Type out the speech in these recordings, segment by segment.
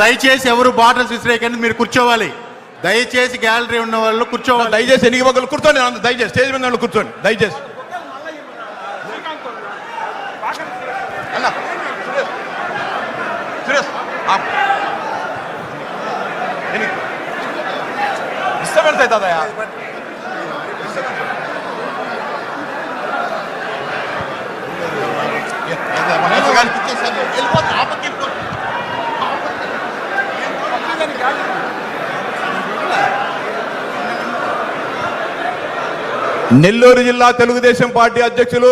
దయచేసి ఎవరు బాటిల్స్ విసిరేయకండి మీరు కూర్చోవాలి దయచేసి గ్యాలరీ ఉన్న వాళ్ళు కూర్చోవాలి దయచేసి ఎన్నిక పక్కలు కూర్చోండి దయచేసి స్టేజ్ మీద ఉన్న కూర్చోండి దయచేసి అన్న, సురేష్. సురేష్, నెల్లూరు జిల్లా తెలుగుదేశం పార్టీ అధ్యక్షులు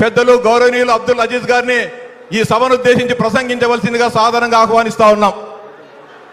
పెద్దలు గౌరవనీయులు అబ్దుల్ అజీజ్ గారిని ఈ సభను ఉద్దేశించి ప్రసంగించవలసిందిగా సాధారణంగా ఆహ్వానిస్తా ఉన్నాం.